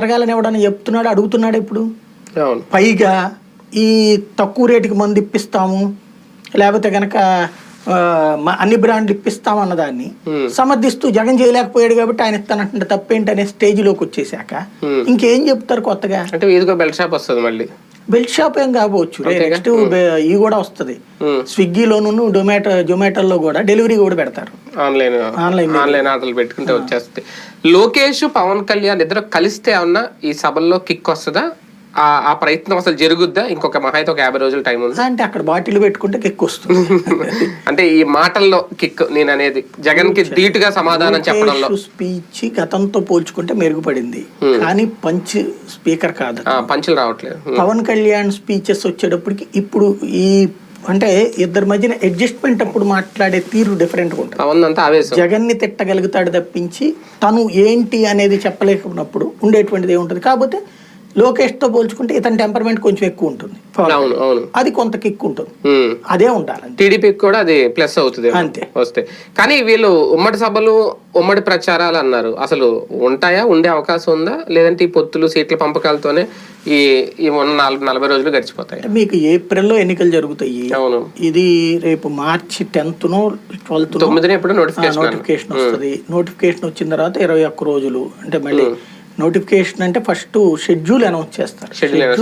జరగాలని ఎవడన్నా చెప్తున్నాడు అడుగుతున్నాడు ఇప్పుడు పైగా ఈ తక్కువ రేటుకి మందు ఇప్పిస్తాము లేకపోతే కనుక అన్ని బ్రాండ్లు ఇప్పిస్తాము అన్నదాన్ని. సమర్థిస్తూ జగన్ చేయలేకపోయాడు కాబట్టి ఆయన ఇస్తానంటే తప్పేంటి అనే స్టేజ్లోకి వచ్చేసాక Hmm. ఇంకేం చెప్తారు కొత్తగా అంటే బెల్ట్ షాప్ వస్తుంది మళ్ళీ బెల్ట్ షాప్ ఏం కావచ్చు నెక్స్ట్ ఈ కూడా వస్తుంది. స్విగ్గీలోను జొమాటో జొమాటోలో కూడా డెలివరీ కూడా పెడతారు. ఆన్లైన్ ఆన్లైన్ ఆన్లైన్ ఆర్డర్లు పెట్టుకుంటే వచ్చేస్తాయి లోకేష్ పవన్ కళ్యాణ్ ఇద్దరు కలిస్తే ఏమన్నా ఈ సభల్లో కిక్ వస్తుందా? ఆ ఆ ప్రయత్నం అసలు జరుగుద్దా? ఇంకొక మహా అయితే ఒక యాభై రోజుల టైం ఉంది. అంటే అక్కడ బాటిల్ పెట్టుకుంటే కెక్కు వస్తుంది. అంటే ఈ మాటల్లో కిక్ నేను అనేది జగన్కి ధీటుగా సమాధానం చెప్పడంలో. స్పీచ్ గతంతో పోల్చుకుంటే మెరుగుపడింది. కానీ పంచ్ స్పీకర్ కాదు. ఆ, పంచులు రావట్లేదు. ఉమ్. పవన్ కళ్యాణ్ స్పీచెస్ వచ్చేటప్పటికి ఇప్పుడు ఈ అంటే ఇద్దరి మధ్యన అడ్జస్ట్మెంట్ అప్పుడు మాట్లాడే తీరు డిఫరెంట్గా ఉంటుంది. జగన్ని తిట్టగలుగుతాడు తప్పించి తను ఏంటి అనేది చెప్పలేకున్నప్పుడు ఉండేటువంటిది ఏముంటుంది. కాకపోతే లోకేష్తో పోల్చుకుంటే ఇతని టెంపర్మెంట్ కొంచెం ఎక్కువ ఉంటుంది. అవును అవును. అది కొంత కిక్ ఉంటుంది. అదే ఉండాలంటే టీడీపీకి కూడా అది ప్లస్ అవుతుంది. అంతే. వస్తే. కానీ వీళ్ళు ఉమ్మడి సభలు ఉమ్మడి ప్రచారాలు అన్నారు. అసలు ఉంటాయా? ఉండే అవకాశం ఉందా? లేదంటే ఈ పొత్తులు సీట్ల పంపకాలతోనే ఈ ఈ ఉన్న నాలుగు నలభై రోజులు గడిచిపోతాయి. మీకు ఏప్రిల్లో ఎన్నికలు జరుగుతాయి. అవును. ఇది రేపు మార్చి టెన్త్ నో ట్వెల్త్ తొమ్మిదిన ఎప్పుడు నోటిఫికేషన్ నోటిఫికేషన్ వస్తుంది. నోటిఫికేషన్ వచ్చిన తర్వాత ఇరవై ఒక్క రోజులు. అంటే మళ్ళీ నోటిఫికేషన్ అంటే ఫస్ట్ షెడ్యూల్ అనౌన్స్ చేస్తారు. షెడ్యూల్